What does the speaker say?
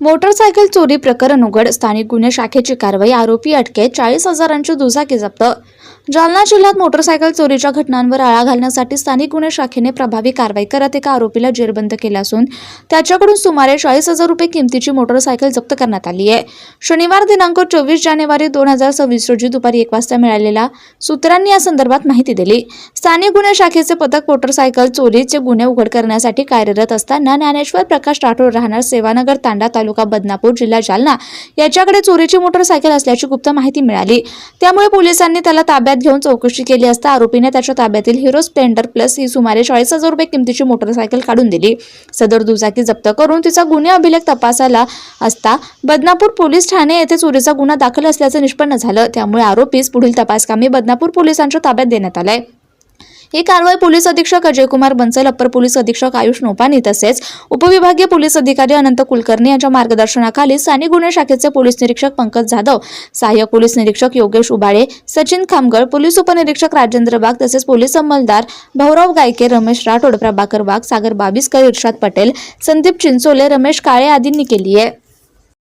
Motorcycle चोरी प्रकरण उघड स्थानिक गुन्हे शाखेची कारवाई आरोपी अटकेत चाळीस हजारांची दुचाकी जप्त जालना जिल्ह्यात मोटरसायकल चोरीच्या घटनांवर आळा घालण्यासाठी स्थानिक गुन्हे शाखेने प्रभावी कारवाई करत एका आरोपीला जेरबंद केलं असून त्याच्याकडून सुमारे चाळीस हजार रुपये किमतीची मोटरसायकल जप्त करण्यात आली आहे. शनिवार दिनांक चोवीस जानेवारी दोन हजार सव्वीस रोजी दुपारी एक वाजता मिळालेल्या सूत्रांनी या संदर्भात माहिती दिली. स्थानिक गुन्हे शाखेचे पथक मोटरसायकल चोरीचे गुन्हे उघड करण्यासाठी कार्यरत असताना ज्ञानेश्वर प्रकाश राठोड राहणार सेवानगर तांडा तालुका बदनापूर जिल्हा जालना याच्याकडे चोरीची मोटरसायकल असल्याची गुप्त माहिती मिळाली. त्यामुळे पोलिसांनी त्याला ताब्यात घेऊन चौकशी केली असता आरोपीने त्याच्या ताब्यातील हिरो स्प्लेंडर प्लस ही सुमारे चाळीस हजार रुपये किमतीची मोटरसायकल काढून दिली. सदर दुचाकी जप्त करून तिचा गुन्हे अभिलेख तपासाला असता बदनापूर पोलीस ठाणे येथे चोरीचा गुन्हा दाखल असल्याचं निष्पन्न झालं. त्यामुळे आरोपीस पुढील तपासकामी बदनापूर पोलिसांच्या ताब्यात देण्यात आलाय. ही कारवाई पोलीस अधीक्षक अजय कुमार बन्सल अप्पर पोलीस अधीक्षक आयुष नोपानी तसेच उपविभागीय पोलीस अधिकारी अनंत कुलकर्णी यांच्या मार्गदर्शनाखाली स्थानिक गुन्हे शाखेचे पोलीस निरीक्षक पंकज जाधव सहाय्यक पोलीस निरीक्षक योगेश उबाळे सचिन खामगळ पोलीस उपनिरीक्षक राजेंद्र बाग तसेच पोलीस अंमलदार भाऊराव गायके रमेश राठोड प्रभाकर वाघ सागर बाविस्कर इर्षाद पटेल संदीप चिंचोले रमेश काळे आदींनी केली आहे.